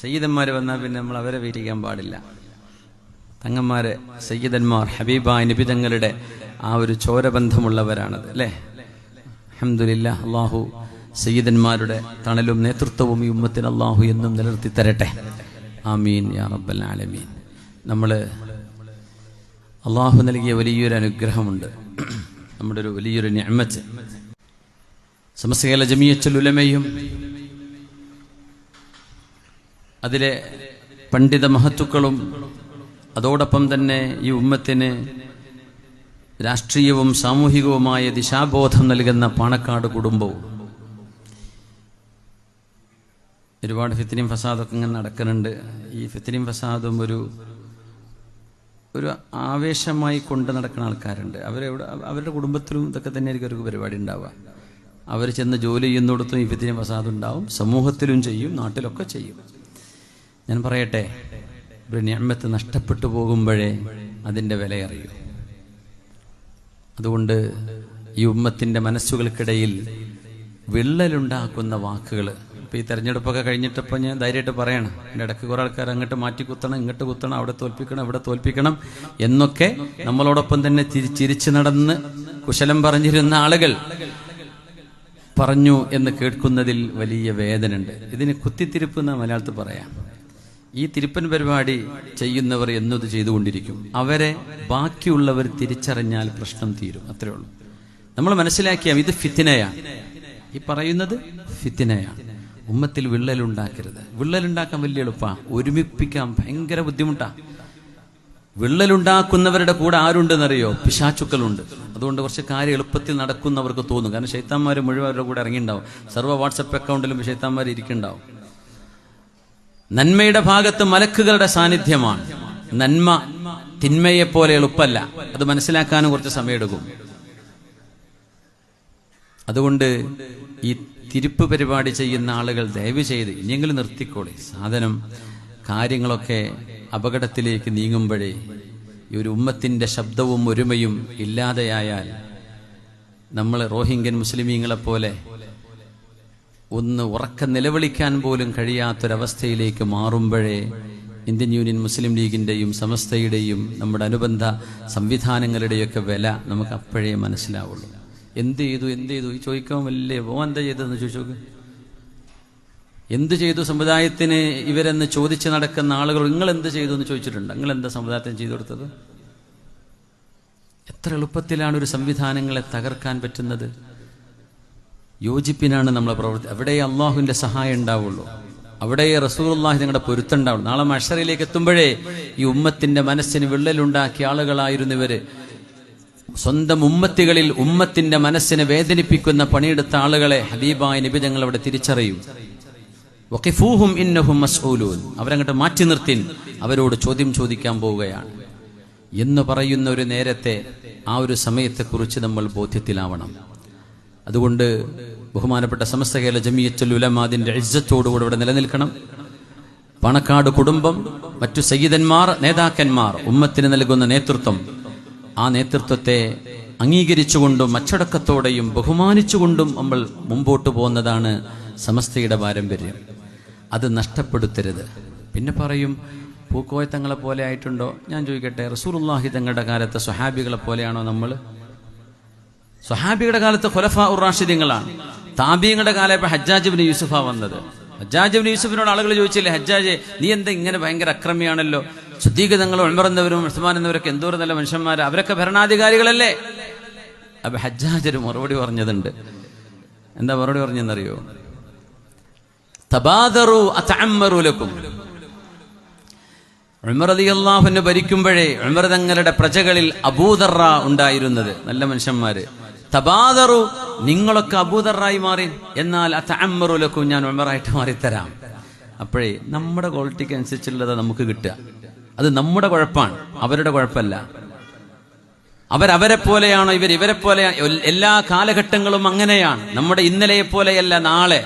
സയ്യിദന്മാർ വന്നാൽ പിന്നെ നമ്മൾ അവരെ വീട്ടിക്കാൻ പാടില്ല. തങ്ങന്മാരെ സയ്യിദന്മാർ ഹബീബായ നിബിതങ്ങളുടെ ആ ഒരു ചോരബന്ധമുള്ളവരാണത് അല്ലേ? അഹമ്മദില്ല അള്ളാഹു സയ്യിദന്മാരുടെ തണലും നേതൃത്വവും ഈ ഉമ്മത്തിന് അള്ളാഹു എന്നും നിലനിർത്തി തരട്ടെ. ആമീൻ യാ റബ്ബൽ ആലമീൻ. നമ്മൾ അള്ളാഹു നൽകിയ വലിയൊരു അനുഗ്രഹമുണ്ട്. നമ്മുടെ ഒരു വലിയൊരു ഞമ്മച്ച് സമസ്തകേല ജമിയച്ചൽ ഉലമയും അതിലെ പണ്ഡിത മഹത്തുക്കളും അതോടൊപ്പം തന്നെ ഈ ഉമ്മത്തിന് രാഷ്ട്രീയവും സാമൂഹികവുമായ ദിശാബോധം നൽകുന്ന പാണക്കാട് കുടുംബവും. ഒരുപാട് ഫിത്തിനിയും ഫസാദൊക്കെ ഇങ്ങനെ നടക്കുന്നുണ്ട്. ഈ ഫിത്തിനിയും ഫസാദും ഒരു ഒരു ആവേശമായി കൊണ്ട് നടക്കുന്ന ആൾക്കാരുണ്ട്. അവരെവിടെ അവരുടെ കുടുംബത്തിലും ഇതൊക്കെ തന്നെ ആയിരിക്കും അവർക്ക് പരിപാടി ഉണ്ടാവുക. അവർ ചെന്ന് ജോലി ചെയ്യുന്നിടത്തും ഈ ഫിത്തിനിയും ഫസാദും ഉണ്ടാവും. സമൂഹത്തിലും ചെയ്യും നാട്ടിലൊക്കെ ചെയ്യും. ഞാൻ പറയട്ടെ ഒരു ഞാമത്ത് നഷ്ടപ്പെട്ടു പോകുമ്പോഴേ അതിന്റെ വില അറിയൂ അതുകൊണ്ട് ഈ ഉമ്മത്തിന്റെ മനസ്സുകൾക്കിടയിൽ വിള്ളലുണ്ടാക്കുന്ന വാക്കുകൾ ഇപ്പോൾ ഈ തെരഞ്ഞെടുപ്പൊക്കെ കഴിഞ്ഞിട്ടപ്പോൾ ഞാൻ ധൈര്യമായിട്ട് പറയണം എന്റെ ഇടയ്ക്ക് കുറേ ആൾക്കാർ അങ്ങോട്ട് മാറ്റി കുത്തണം ഇങ്ങോട്ട് കുത്തണം അവിടെ തോൽപ്പിക്കണം ഇവിടെ തോൽപ്പിക്കണം എന്നൊക്കെ നമ്മളോടൊപ്പം തന്നെ ചിരിച്ചു നടന്ന് കുശലം പറഞ്ഞിരുന്ന ആളുകൾ പറഞ്ഞു എന്ന് കേൾക്കുന്നതിൽ വലിയ വേദനയുണ്ട്. ഇതിന് കുത്തിത്തിരിപ്പ് എന്ന് മലയാളത്തിൽ പറയാം. ഈ തിരുപ്പൻ പരിപാടി ചെയ്യുന്നവർ എന്നത് ചെയ്തുകൊണ്ടിരിക്കും. അവരെ ബാക്കിയുള്ളവർ തിരിച്ചറിഞ്ഞാൽ പ്രശ്നം തീരും. അത്രേ ഉള്ളൂ. നമ്മൾ മനസ്സിലാക്കിയാൽ ഇത് ഫിത്തിനയാണ് ഈ പറയുന്നത് ഫിത്തിനയാണ് ഉമ്മത്തിൽ വിള്ളലുണ്ടാക്കരുത്. വിള്ളലുണ്ടാക്കാൻ വലിയ എളുപ്പമാണ് ഒരുമിപ്പിക്കാൻ ഭയങ്കര ബുദ്ധിമുട്ടാണ് വിള്ളലുണ്ടാക്കുന്നവരുടെ കൂടെ ആരുണ്ടെന്നറിയോ? പിശാച്ചുക്കളുണ്ട് അതുകൊണ്ട് കുറച്ച് കാര്യം എളുപ്പത്തിൽ നടക്കുന്നവർക്ക് തോന്നും. കാരണം ശൈത്താന്മാർ മുഴുവൻ അവരുടെ കൂടെ ഇറങ്ങിയിട്ടുണ്ടാവും സർവ വാട്സപ്പ് അക്കൗണ്ടിലും ശൈത്താന്മാർ ഇരിക്കുന്നുണ്ടാവും. നന്മയുടെ ഭാഗത്ത് മലക്കുകളുടെ സാന്നിധ്യമാണ്. നന്മ തിന്മയെ പോലെ എളുപ്പമല്ല. അത് മനസ്സിലാക്കാനും കുറച്ച് സമയമെടുക്കും. അതുകൊണ്ട് ഈ തിരുപ്പ് പരിപാടി ചെയ്യുന്ന ആളുകൾ ദയവ് ചെയ്ത് ഇനിയെങ്കിലും നിർത്തിക്കോളി. സാധനം കാര്യങ്ങളൊക്കെ അപകടത്തിലേക്ക് നീങ്ങുമ്പോഴേ ഈ ഒരു ഉമ്മത്തിന്റെ ശബ്ദവും ഒരുമയും ഇല്ലാതെയായാൽ നമ്മൾ റോഹിംഗ്യൻ മുസ്ലിമീങ്ങളെ പോലെ ഒന്ന് ഉറക്കം നിലവിളിക്കാൻ പോലും കഴിയാത്തൊരവസ്ഥയിലേക്ക് മാറുമ്പോഴേ ഇന്ത്യൻ യൂണിയൻ മുസ്ലിം ലീഗിന്റെയും സമസ്തയുടെയും നമ്മുടെ അനുബന്ധ സംവിധാനങ്ങളുടെയൊക്കെ വില നമുക്ക് അപ്പോഴേ മനസ്സിലാവുള്ളൂ. എന്ത് ചെയ്തു എന്ത് ചെയ്തു? ഈ ചോദിക്കാൻ വല്ലേ ഓ എന്താ ചെയ്തതെന്ന് ചോദിച്ചോക്ക് എന്ത് ചെയ്തു? സമുദായത്തിന് ഇവരെന്ന് ചോദിച്ച് നടക്കുന്ന ആളുകൾ നിങ്ങൾ എന്ത് ചെയ്തു എന്ന് ചോദിച്ചിട്ടുണ്ട്. നിങ്ങൾ എന്താ സമുദായത്തിന് ചെയ്തു കൊടുത്തത്? എത്ര എളുപ്പത്തിലാണ് ഒരു സംവിധാനങ്ങളെ തകർക്കാൻ പറ്റുന്നത്? യോജിപ്പിനാണ് നമ്മളെ പ്രവർത്തി അവിടെ അള്ളാഹുവിന്റെ സഹായം ഉണ്ടാവുള്ളൂ. അവിടെ റസൂലുള്ളാഹി നിങ്ങളുടെ പൊരുത്തുണ്ടാവുള്ളൂ നാളെ മഷറിലേക്ക് എത്തുമ്പോഴേ ഈ ഉമ്മത്തിന്റെ മനസ്സിന് വിള്ളലുണ്ടാക്കിയ ആളുകളായിരുന്നു ഇവർ. സ്വന്തം ഉമ്മത്തികളിൽ ഉമ്മത്തിന്റെ മനസ്സിനെ വേദനിപ്പിക്കുന്ന പണിയെടുത്ത ആളുകളെ ഹബീബായ നിബിതങ്ങൾ അവിടെ തിരിച്ചറിയും. ഇന്നഹും അവരങ്ങോട്ട് മാറ്റി നിർത്തി അവരോട് ചോദ്യം ചോദിക്കാൻ പോവുകയാണ്. എന്ന് പറയുന്ന ഒരു നേരത്തെ ആ ഒരു സമയത്തെക്കുറിച്ച് നമ്മൾ ബോധ്യത്തിലാവണം. അതുകൊണ്ട് ബഹുമാനപ്പെട്ട സമസ്ത കേരള ജമിയത്തുൽ ഉലമാദിന്റെ ഇജ്ജത്തോടുകൂടെ ഇവിടെ നിലനിൽക്കണം. പണക്കാട് കുടുംബം മറ്റു സയ്യിദന്മാർ നേതാക്കന്മാർ ഉമ്മത്തിന് നൽകുന്ന നേതൃത്വം ആ നേതൃത്വത്തെ അംഗീകരിച്ചുകൊണ്ടും അച്ചടക്കത്തോടെയും ബഹുമാനിച്ചുകൊണ്ടും നമ്മൾ മുമ്പോട്ട് പോകുന്നതാണ് സമസ്തയുടെ പാരമ്പര്യം. അത് നഷ്ടപ്പെടുത്തരുത്. പിന്നെ പറയും പൂക്കോയത്തങ്ങളെ പോലെ ആയിട്ടുണ്ടോ? ഞാൻ ചോദിക്കട്ടെ റസൂറുല്ലാഹി തങ്ങളുടെ കാലത്തെ സ്വഹാബികളെ പോലെയാണോ നമ്മൾ? സ്വഹാബിയുടെ കാലത്ത് ഖുലഫ ഉറാഷിദ്യങ്ങളാണ് താബിയങ്ങളുടെ കാലം ഇപ്പൊ ഹജ്ജാജിബിന് യൂസുഫ വന്നത്. ഹജ്ജാജിബിന് യൂസുഫിനോട് ആളുകൾ ചോദിച്ചില്ലേ ഹജ്ജാജ് നീ എന്താ ഇങ്ങനെ ഭയങ്കര അക്രമിയാണല്ലോ? സുദ്ദീഖ് ഉൾമറന്നവരും ഉസ്മാൻ എന്നവരൊക്കെ എന്തോരം നല്ല മനുഷ്യന്മാർ അവരൊക്കെ ഭരണാധികാരികളല്ലേ? അപ്പൊ ഹജ്ജാജ് ഒരു മറുപടി പറഞ്ഞതുണ്ട്. എന്താ മറുപടി പറഞ്ഞെന്നറിയോ തബാദറു അതഅമ്മറുലക്കും ഉമർ അലിയല്ലാഹുവിനെ ഭരിക്കുമ്പോഴേ ഉമർ തങ്ങളുടെ പ്രജകളിൽ അബൂദറ ഉണ്ടായിരുന്നത്. നല്ല മനുഷ്യന്മാര്. തബാദറു നിങ്ങളൊക്കെ അബൂദറായി മാറി എന്നാൽ അതഅമ്മറുലക്കും ഞാൻ ഉമറായിട്ട് മാറിത്തരാം. അപ്പോഴേ നമ്മുടെ ക്വാളിറ്റിക്ക് അനുസരിച്ചുള്ളത് നമുക്ക് കിട്ടുക. അത് നമ്മുടെ കുഴപ്പമാണ്. അവരുടെ കുഴപ്പമല്ല. അവരവരെ പോലെയാണോ ഇവർ ഇവരെ പോലെ എല്ലാ കാലഘട്ടങ്ങളും അങ്ങനെയാണ്. നമ്മുടെ ഇന്നലെയെ പോലെയല്ല നാളെ.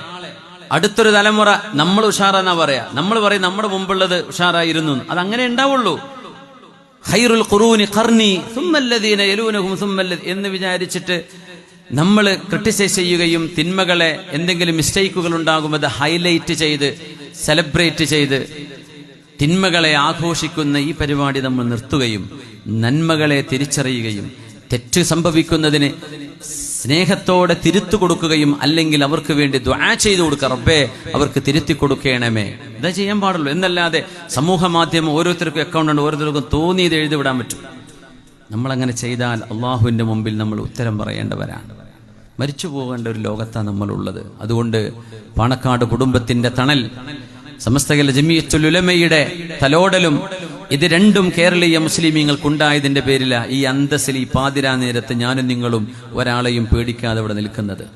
അടുത്തൊരു തലമുറ നമ്മൾ ഉഷാറാന്നാ പറയാ. നമ്മൾ പറയും നമ്മുടെ മുമ്പുള്ളത് ഉഷാറായിരുന്നു. അത് അങ്ങനെ ഉണ്ടാവുള്ളൂ. ഹൈറുൽ ഖുറൂനി ഖർനി സുമ്മല്ലദീന യലൂനഹും സുമ്മല്ല എന്ന് വിചാരിച്ചിട്ട് നമ്മൾ ക്രിട്ടിസൈസ് ചെയ്യുകയും തിന്മകളെ എന്തെങ്കിലും മിസ്റ്റേക്കുകൾ ഉണ്ടാകും അത് ഹൈലൈറ്റ് ചെയ്ത് സെലിബ്രേറ്റ് ചെയ്ത് തിന്മകളെ ആഘോഷിക്കുന്ന ഈ പരിപാടി നമ്മൾ നിർത്തുകയും നന്മകളെ തിരിച്ചറിയുകയും തെറ്റ് സംഭവിക്കുന്നതിന് സ്നേഹത്തോടെ തിരുത്തു കൊടുക്കുകയും അല്ലെങ്കിൽ അവർക്ക് വേണ്ടി ദ്വാ ചെയ്തു കൊടുക്കുക റബ്ബേ അവർക്ക് തിരുത്തി കൊടുക്കണമേ. ഇതാ ചെയ്യാൻ പാടുള്ളൂ. എന്നല്ലാതെ സമൂഹ മാധ്യമം ഓരോരുത്തർക്കും അക്കൗണ്ട് ഉണ്ട് ഓരോരുത്തർക്കും തോന്നിയത് എഴുതി വിടാൻ പറ്റും. നമ്മളങ്ങനെ ചെയ്താൽ അള്ളാഹുവിന്റെ മുമ്പിൽ നമ്മൾ ഉത്തരം പറയേണ്ടവരാണ്. മരിച്ചു പോകേണ്ട ഒരു ലോകത്താണ് നമ്മളുള്ളത്. അതുകൊണ്ട് പാണക്കാട് കുടുംബത്തിന്റെ തണൽ സമസ്തകല ജമിയത്തുലുലമയുടെ തലോടലും ഇത് രണ്ടും കേരളീയ മുസ്ലിമീങ്ങൾക്ക് ഉണ്ടായതിന്റെ പേരില ഈ അന്തസ്സിൽ ഈ പാതിരാ നേരത്ത് ഞാനും നിങ്ങളും ഒരാളെയും പേടിക്കാതെ ഇവിടെ നിൽക്കുന്നത്.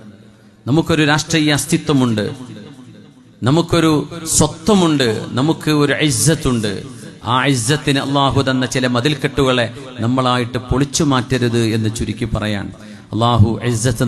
നമുക്കൊരു രാഷ്ട്രീയ അസ്തിത്വമുണ്ട്. നമുക്കൊരു സ്വത്വമുണ്ട്. നമുക്ക് ഒരു ഐസത്തുണ്ട് ആ ഐസത്തിന് അള്ളാഹു തന്ന ചില മതിൽക്കെട്ടുകളെ നമ്മളായിട്ട് പൊളിച്ചു മാറ്റരുത് എന്ന് ചുരുക്കി പറയാൻ അള്ളാഹു ഇസ്സത്ത്